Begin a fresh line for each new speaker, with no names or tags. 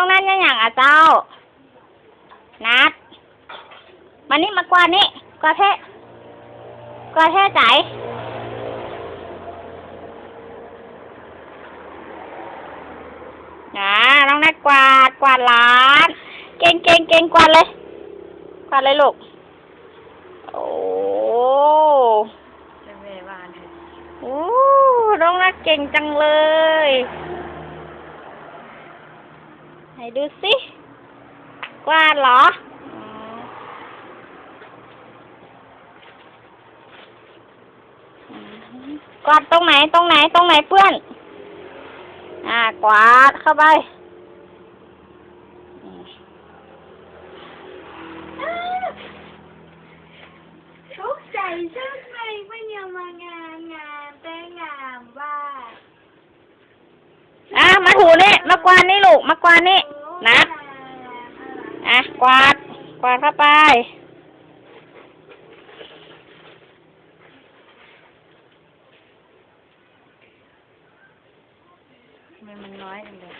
ต้องนั่นยังอย่างอะเจ้า นัด มานี่มากวาดนี่กวาดเทะกวาดเทะใจนะน้องนัดกวาดกวาดหลาน เก่งเก่งเก่งกวาดเลย กวาดเลยลูก โอ้
เป็นแม่บ้านเถอะ
โอ้น้องนัดเก่งจังเลย ไหนดูสิกวาดเหรออืมอืมกวาดตรงไหนตรงไหนตรงไหนเปื้อน อ่ากวาดเข้าไปอืม
ทุกใจใช่ไหมไม่ยอมมางานงานแต่งามว่า
อะมาถูนี่มากวาดนี่ลูกมากวาดนี่ นัดอะกวาด กวาดเข้าไป
มันมันน้อยจังเลย